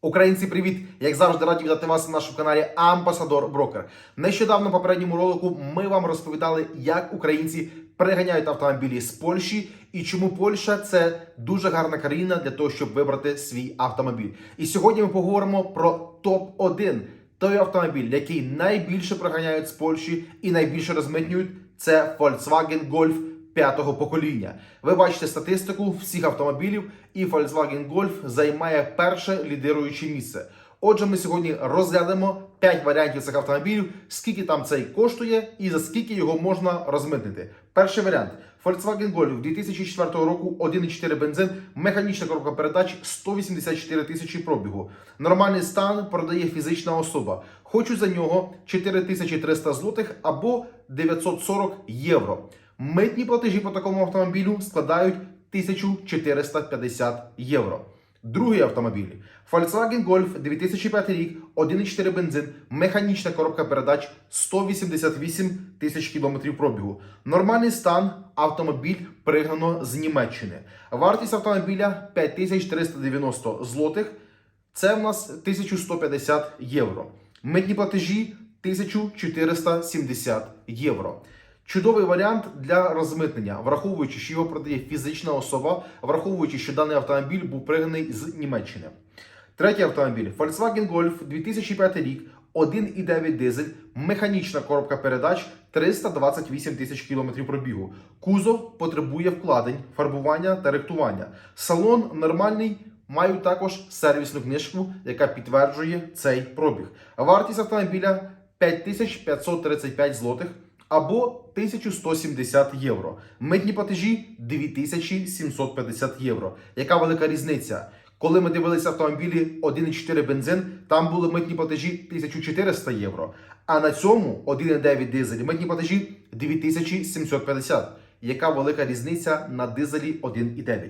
Українці, привіт! Як завжди, раді вітати вас на нашому каналі Амбасадор Брокер. Нещодавно в попередньому ролику ми вам розповідали, як українці переганяють автомобілі з Польщі і чому Польща це дуже гарна країна для того, щоб вибрати свій автомобіль. І сьогодні ми поговоримо про топ 1 той автомобіль, який найбільше проганяють з Польщі і найбільше розмитнюють. Це Volkswagen Golf п'ятого покоління. Ви бачите статистику всіх автомобілів, і Volkswagen Golf займає перше лідируюче місце. Отже, ми сьогодні розглянемо 5 варіантів цих автомобілів, скільки там цей коштує і за скільки його можна розмитнити. Перший варіант Volkswagen Golf 2004 року 1,4 бензин, механічна коробка передач 184 тисячі пробігу. Нормальний стан продає фізична особа. Хочу за нього 4300 злотих або 940 євро. Митні платежі по такому автомобілю складають 1450 євро. Другий автомобіль Volkswagen Golf 2005 рік, 1,4 бензин, механічна коробка передач 188 тисяч кілометрів пробігу. Нормальний стан автомобіль пригнано з Німеччини. Вартість автомобіля 5390 злотих. Це в нас 1150 євро. Митні платежі 1470 євро. Чудовий варіант для розмитнення, враховуючи, що його продає фізична особа, враховуючи, що даний автомобіль був пригнаний з Німеччини. Третій автомобіль Volkswagen Golf 2005 рік, 1,9 дизель, механічна коробка передач 328 тисяч кілометрів пробігу. Кузов потребує вкладень, фарбування та рихтування. Салон нормальний. Мають також сервісну книжку, яка підтверджує цей пробіг. Вартість автомобіля 5535 злотих або 1170 євро. Митні платежі 2750 євро. Яка велика різниця? Коли ми дивилися автомобілі 1,4 бензин, там були митні платежі 1400 євро. А на цьому 1,9 дизель митні платежі 2750. Яка велика різниця на дизелі 1,9.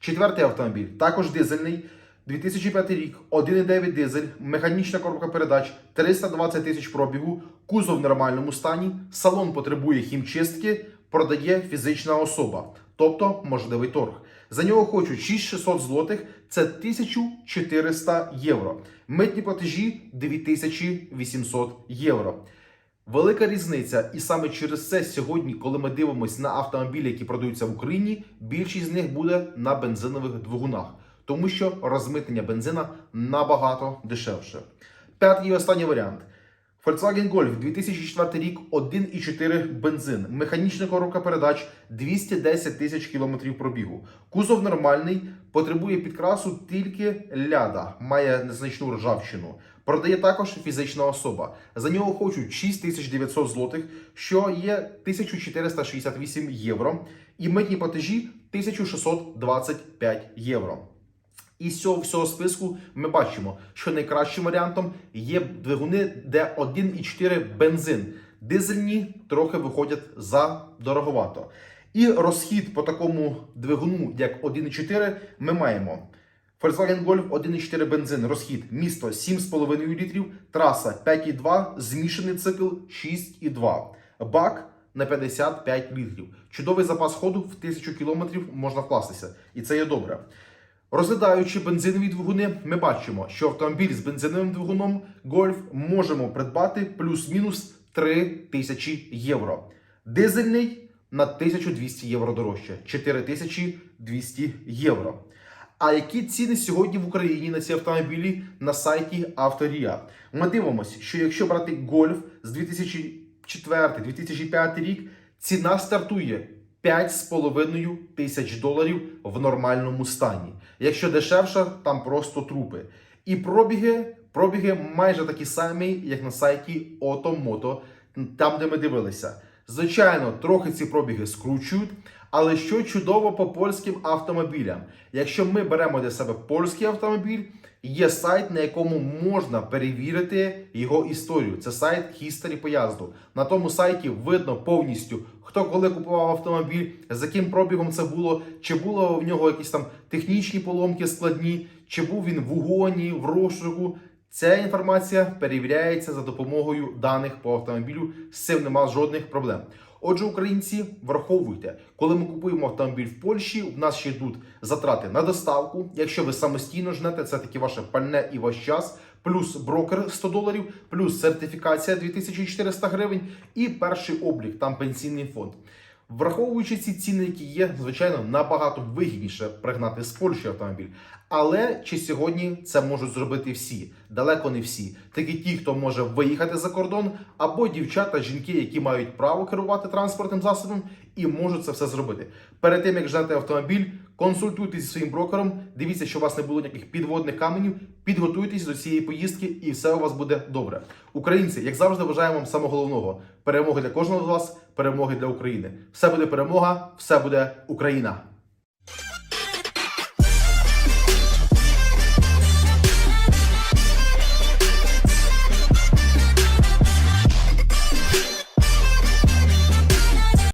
Четвертий автомобіль, також дизельний. 2005 рік, 1,9 дизель, механічна коробка передач, 320 тисяч пробігу, кузов в нормальному стані, салон потребує хімчистки, продає фізична особа, тобто можливий торг. За нього хочуть 6600 злотих, це 1400 євро. Митні платежі 2800 євро. Велика різниця, і саме через це сьогодні, коли ми дивимося на автомобілі, які продаються в Україні, більшість з них буде на бензинових двигунах, тому що розмитнення бензина набагато дешевше. П'ятий і останній варіант. Volkswagen Golf 2004 рік, 1,4 бензин, механічна коробка передач 210 тисяч кілометрів пробігу. Кузов нормальний, потребує підкрасу тільки ляда, має незначну ржавчину. Продає також фізична особа. За нього хочуть 6900 злотих, що є 1468 євро, і митні платежі 1625 євро. Із цього всього списку ми бачимо, що найкращим варіантом є двигуни, де 1,4 бензин. Дизельні трохи виходять за дороговато. І розхід по такому двигуну, як 1,4, ми маємо. Volkswagen Golf 1,4 бензин, розхід місто 7,5 літрів, траса 5,2, змішаний цикл 6,2, бак на 55 літрів. Чудовий запас ходу в 1000 кілометрів можна вкластися, і це є добре. Розглядаючи бензинові двигуни, ми бачимо, що автомобіль з бензиновим двигуном Golf можемо придбати плюс-мінус 3 тисячі євро. Дизельний на 1200 євро дорожче, 4200 євро. А які ціни сьогодні в Україні на ці автомобілі на сайті Авторія? Ми дивимося, що якщо брати Golf з 2004-2005 рік, ціна стартує 5,5 тисяч доларів в нормальному стані. Якщо дешевше, там просто трупи. І пробіги, пробіги майже такі самі, як на сайті Otomoto, там, де ми дивилися. Звичайно, трохи ці пробіги скручують, але що чудово по польським автомобілям. Якщо ми беремо для себе польський автомобіль, є сайт, на якому можна перевірити його історію. Це сайт History поїзду. На тому сайті видно повністю, хто коли купував автомобіль, з яким пробігом це було, чи було в нього якісь там технічні поломки складні, чи був він в угоні, в розшуку. Ця інформація перевіряється за допомогою даних по автомобілю. З цим нема жодних проблем. Отже, українці, враховуйте, коли ми купуємо автомобіль в Польщі, в нас ще йдуть затрати на доставку. Якщо ви самостійно жнете, це таки ваше пальне і ваш час. Плюс брокер 100 доларів, плюс сертифікація 2400 гривень і перший облік, там пенсійний фонд. Враховуючи ці ціни, які є, звичайно, набагато вигідніше пригнати з Польщі автомобіль. Але чи сьогодні це можуть зробити всі? Далеко не всі. Тільки ті, хто може виїхати за кордон, або дівчата, жінки, які мають право керувати транспортним засобом і можуть це все зробити. Перед тим як ждати автомобіль, консультуйтесь зі своїм брокером, дивіться, що у вас не було ніяких підводних каменів, підготуйтесь до цієї поїздки, і все у вас буде добре. Українці, як завжди, бажаємо вам самого головного перемоги для кожного з вас, перемоги для України. Все буде перемога, все буде Україна.